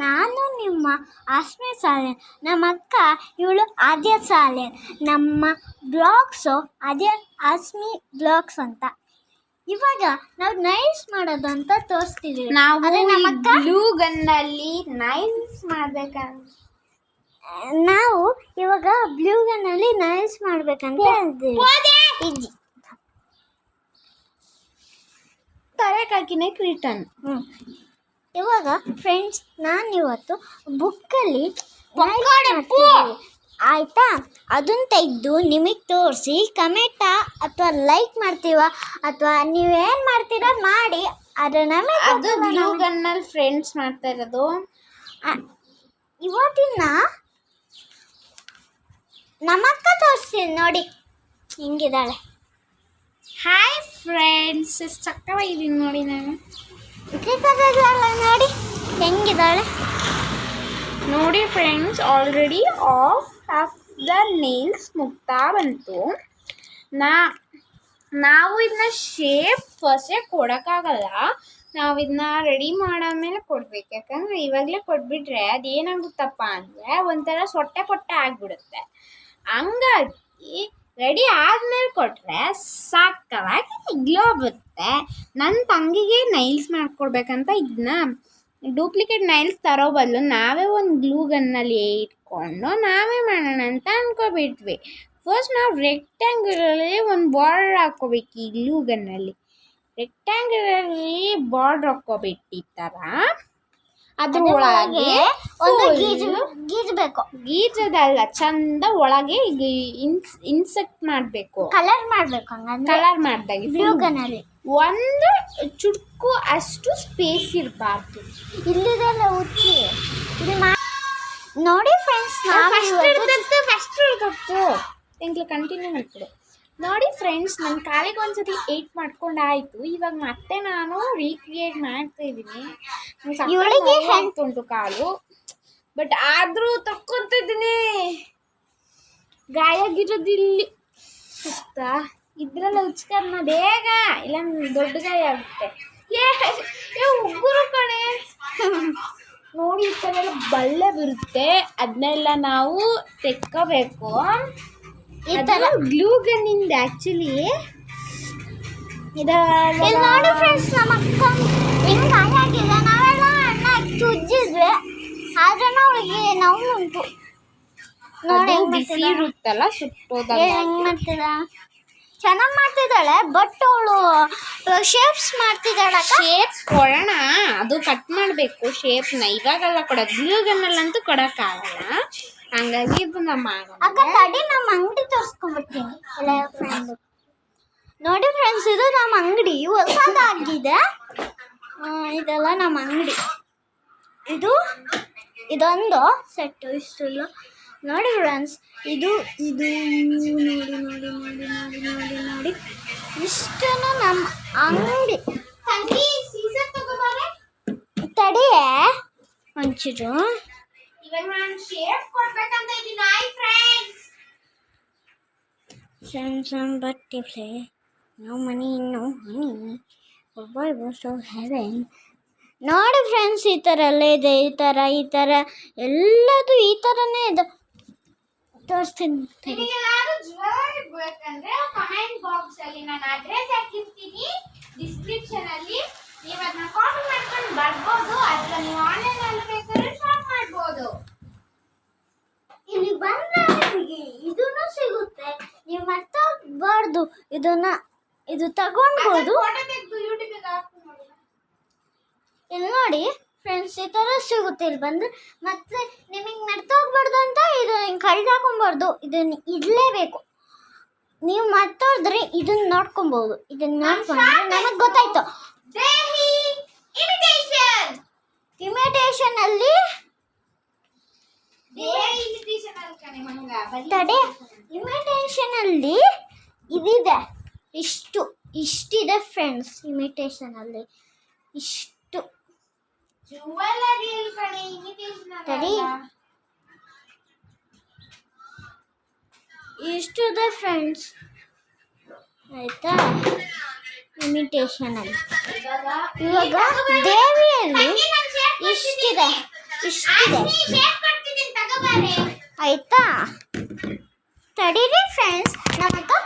ನಾನು ನಿಮ್ಮ ಆಸ್ಮಿ ಸಾಲೆ ನಮ್ಮ ಅಕ್ಕ ಇವಳು ಆದ್ಯ ಸಾಲೆ ನಮ್ಮ ಬ್ಲಾಗ್ಸು ಅದೇ ಆಸ್ಮಿ ಬ್ಲಾಗ್ಸ್ ಅಂತ. ಇವಾಗ ನಾವು ನೈಸ್ ಮಾಡೋದು ಅಂತ ತೋರಿಸ್ತೀವಿ. ನಾವು ನಮ್ಮಕ್ಕ ನಮ್ಮ ಅಕ್ಕ? ಬ್ಲೂ ಗನ್ನಲ್ಲಿ ನೈಸ್ ಮಾಡ್ಬೇಕಂತ. ನಾವು ಇವಾಗ ಬ್ಲೂ ಗನ್ನಲ್ಲಿ ನೈಸ್ ಮಾಡ್ಬೇಕಂತ ಇದ್ದೀವಿ ತಲೆ ತರಕಾಕಿನೇ ಕ್ರಿಟನ್. ಹ್ಮ್. ಇವಾಗ ಫ್ರೆಂಡ್ಸ್ ನಾನು ಇವತ್ತು ಬುಕ್ಕಲ್ಲಿ ಆಯ್ತಾ? ಅದನ್ನ ತೆಗೆದು ನಿಮಗೆ ತೋರಿಸಿ ಕಮೆಂಟ ಅಥವಾ ಲೈಕ್ ಮಾಡ್ತೀವ ಅಥವಾ ನೀವೇನು ಮಾಡ್ತೀರಾ ಮಾಡಿ ಅದನ್ನು ಅದು ಬ್ಲೂ ಗನ್ನಲ್ಲಿ ಫ್ರೆಂಡ್ಸ್ ಮಾಡ್ತಾ ಇರೋದು. ಇವತ್ತಿನ ನಮ್ಮಕ್ಕ ತೋರಿಸ್ತೀನಿ ನೋಡಿ. ಹಿಂಗಿದ್ದಾಳೆ. ಹಾಯ್ ಫ್ರೆಂಡ್ಸ್ ಸಕ್ಕವಾಗಿದ್ದೀನಿ ಚಕ್ಕವಾಗಿದ್ದೀನಿ ನೋಡಿ ನಾನು. ನೋಡಿ, ಹೆಂಗಿದ್ದಾಳೆ. ನೋಡಿ friends already half of the nails ಮುಗ್ತಾ ಬಂತು. ನಾ, ನಾವು ಇದನ್ನ ಶೇಪ್ ಫಸ್ಟೇ ಕೊಡೋಕ್ಕಾಗಲ್ಲ. ನಾವು ಇದನ್ನ ರೆಡಿ ಮಾಡಾದ್ಮೇಲೆ ಕೊಡ್ಬೇಕು. ಯಾಕಂದ್ರೆ ಇವಾಗಲೇ ಕೊಟ್ಬಿಟ್ರೆ ಅದೇನಾಗುತ್ತಪ್ಪ ಅಂದರೆ ಒಂಥರ ಸೊಟ್ಟೆ ಪೊಟ್ಟೆ ಆಗಿಬಿಡುತ್ತೆ. ಹಂಗಾಗಿ ರೆಡಿ ಆದ್ಮೇಲೆ ಕೊಟ್ರೆ ಸಾಕಾಗಿ ಗ್ಲೋ ಬರುತ್ತೆ ನನ್ನ ತಂಗಿಗೆ ನೈಲ್ಸ್ ಮಾಡ್ಕೊಡ್ಬೇಕಂತ ಇದನ್ನ ಡೂಪ್ಲಿಕೇಟ್ ನೈಲ್ಸ್ ತರೋ ಬದಲು ನಾವೇ ಒಂದು ಗ್ಲೂ ಗನ್ನಲ್ಲಿ ಇಟ್ಕೊಂಡು ನಾವೇ ಮಾಡೋಣ ಅಂತ ಅನ್ಕೋಬಿಟ್ವಿ. ಫಸ್ಟ್ ನಾವು ರೆಕ್ಟ್ಯಾಂಗಲಲ್ಲಿ ಒಂದು ಬಾರ್ಡರ್ ಹಾಕ್ಕೋಬೇಕು ಈ ಗ್ಲೂ ಗನ್ನಲ್ಲಿ ರೆಕ್ಟ್ಯಾಂಗಲಲ್ಲಿ ಬಾರ್ಡರ್ ಹಾಕ್ಕೋಬೇಕು ಈ ಥರ ಅದ್ರ ಒಳಗೆ ಒಂದು full ಗೀಜು ಗೀಜಬೇಕು. ಗೀಜದಲ್ಲ ಚಂದ ಒಳಗೆ ಇನ್ಸ್ ಇನ್ಸೆಕ್ಟ್ ಮಾಡಬೇಕು. ಕಲರ್ ಮಾಡ್ಬೇಕು ಹಂಗಂದ್ರೆ. ಕಲರ್ ಮಾಡ್ದಾಗ ಬ್ಲೂ ಗನ್ನಲ್ಲಿ ಒಂದು ಚುಟ್ಕು ಅಷ್ಟು ಸ್ಪೇಸ್ ಇರಬಾರ್ದು. ಇಲ್ಲಿದೆಲ್ಲ ಉಚ್ಚಿ. ಇದು ಮಾ ನೋಡಿ ಫ್ರೆಂಡ್ಸ್ ಫಸ್ಟ್ ಫಸ್ಟ್ ಕಂಟಿನ್ಯೂ ಮಾಡ್ಕೊಡು. ನೋಡಿ ಫ್ರೆಂಡ್ಸ್ ನನ್ನ ಕಾಲಿಗೆ ಒಂದ್ಸತಿ ಏಟ್ ಮಾಡ್ಕೊಂಡು ಆಯಿತು ಇವಾಗ ಮತ್ತೆ ನಾನು ರೀಕ್ರಿಯೇಟ್ ಮಾಡ್ತಾ ಇದ್ದೀನಿ. ಉಂಟು ಕಾಲು. ಬಟ್ ಆದರೂ ತಕ್ಕೊಂತಿದ್ದೀನಿ ಗಾಯ ಇಲ್ಲಿ ಸುತ್ತ ಇದ್ರಲ್ಲ ಉಚ್ಕರ್ನ ಬೇಗ. ಇಲ್ಲ ದೊಡ್ಡ ಗಾಯ ಆಗುತ್ತೆ. ಏ ಉಗುರು ಕಣೆ. ನೋಡಿ ಈ ಬಳ್ಳೆ ಬರುತ್ತೆ. ಅದನ್ನೆಲ್ಲ ನಾವು ತೆಕ್ಕೋಬೇಕು. ಈ ಥರ ಗ್ಲೂ ಗನ್ನಿಂದ ಆ್ಯಕ್ಚುಲಿ ಇಲ್ಲಿ ನೋಡಿ ಫ್ರೆಂಡ್ಸ್ ನಮ್ಮ ಅಕ್ಕ ಹೆಂಗ್ ಗಾಯ ಆಗಿಲ್ಲ ನಾವೆಲ್ಲ ಅಣ್ಣ ಚುಜ್ಜಿದ್ವಿ ಆದ್ರೂ ಅವಳಿಗೆ ನಾವು ಉಂಟು. ನೋಡಿ ಬಿಸಿ. ಇರುತ್ತಲ್ಲ ಸುಟ್ಟೋದಾಗ ಹೆಂಗ್ ಮಾಡ್ತೀರ ಚೆನ್ನಾಗಿ ಮಾಡ್ತಿದ್ದಾಳೆ ಬಟ್ ಅವಳು ಶೇಪ್ಸ್ ಮಾಡ್ತಿದ್ದಾಳೆ ಅಕ್ಕ. ಶೇಪ್ ಕೊಡೋಣ. ಅದು ಕಟ್ ಮಾಡಬೇಕು. ಶೇಪ್ನ ಇವಾಗಲ್ಲ ಕೊಡೋದು. ಗ್ಲೂ ಗನ್ನಲ್ಲಂತೂ ಕೊಡೋಕ್ಕಾಗಲ್ಲ. ಹಂಗಾಗಿ ಇದು ನಮ್ಮ ಅಕ್ಕ ತಡಿ ನಮ್ಮ ಅಂಗಡಿ ತೋರಿಸ್ಕೊಂಡ್ಬಿಡ್ತೀನಿ. ಎಲ್ಲ ಫ್ರೆಂಡ್ ನೋಡಿ ಫ್ರೆಂಡ್ಸ್ ಇದು ನಮ್ಮ ಅಂಗಡಿ. ಹೊಸದಾಗಿದೆ. ಇದೆಲ್ಲ ನಮ್ಮ ಅಂಗಡಿ. ಇದು ಇದೊಂದು ಸೆಟ್ ಇಷ್ಟಲ್ಲ. ನೋಡಿ ಫ್ರೆಂಡ್ಸ್ ಇದು ಇದು ನೋಡಿ ನೋಡಿ ನೋಡಿ ನೋಡಿ ನೋಡಿ ನೋಡಿ. ಇಷ್ಟು ನಮ್ಮ ಅಂಗಡಿ. ತಡಿಯೇ ಒಂಚೂರು. ಇವಾಗ ನಾನು ಶೇಪ್ ಕೊಡ್ಬೇಕಂತ ಇದ್ದೀನಿ ಹಾಯ್ ಫ್ರೆಂಡ್ಸ್ some ಫ್ಲೇ no money, no honey. Football goes to heaven. ನೋಡಿ ಫ್ರೆಂಡ್ಸ್ ಈ ಥರ ಎಲ್ಲ ಇದೆ ಈ ಥರ ಈ ಥರ ಎಲ್ಲದು ಈ ಥರನೇ ಇದೆ. ತೋರಿಸ್ತೀನಿ ಜ್ಯುವೆಲರಿ ಬೇಕಂದ್ರೆ ಕಮೆಂಟ್ ಬಾಕ್ಸ್ ಅಲ್ಲಿ ನಾನು ಅಡ್ರೆಸ್ ಹಾಕಿರ್ತೀನಿ. ಡಿಸ್ಕ್ರಿಪ್ಷನ್ ಅಲ್ಲಿ. ನೀವು ಅದನ್ನ ಕಾಪಿ ಮಾಡ್ಕೊಂಡು ಬರ್ಬೋದು ಅಥವಾ ನೀವು ಆನ್ಲೈನ್ ಅಲ್ಲಿ ಬೇಕಾದ್ರೆ ಶಾಪ್ ಮಾಡ್ಬೋದು ಇಲ್ಲಿ ಬಂದ್ರೆ ನಿಮಗೆ ಇದನ್ನು ಸಿಗುತ್ತೆ ಮರ್ತೋಗ್ಬಾರ್ದು ಇದನ್ನ ಇದು ತಗೊಂಡ್ಬೋದು. ಇಲ್ಲಿ ನೋಡಿ ಫ್ರೆಂಡ್ಸ್ ಈ ಥರ ಸಿಗುತ್ತೆ. ಇಲ್ಲಿ ಬಂದು ಮತ್ತೆ ನಿಮಗೆ ಮರ್ತೋಗ್ಬಾರ್ದು ಅಂತ ಇದು ಹಿಂಗೆ ಕಳ್ದಾಕೊಂಬಾರ್ದು ಇದನ್ನು ಇಡಲೇಬೇಕು. ನೀವು ಮರ್ತೋದ್ರೆ ಇದನ್ನ ನೋಡ್ಕೊಬೋದು. ಇದನ್ನ ನೋಡ್ಕೊಂಡ್ರೆ ನಮಗೆ ಗೊತ್ತಾಯ್ತು. ಇಮಿಟೇಷನ್ ಅಲ್ಲಿ ತಡೆ. ಅಲ್ಲಿ ಇದಿದೆ. ಇಷ್ಟು ಇಷ್ಟಿದೆ ಫ್ರೆಂಡ್ಸ್ ಇಮಿಟೇಷನ್ ಅಲ್ಲಿ. ಇಷ್ಟು. ಸರಿ. ಇಷ್ಟಿದೆ ಫ್ರೆಂಡ್ಸ್ ಆಯ್ತಾ? ಇಮಿಟೇಷನ್ ಅಲ್ಲಿ. ಇವಾಗ ದೇವಿಯಲ್ಲಿ ಇಷ್ಟಿದೆ ಇಷ್ಟಿದೆ. ಆಯ್ತಾ? ತಡೀರಿ ಫ್ರೆಂಡ್ಸ್ ನಮ್ಮ ಅಕ್ಕ ಕಟ್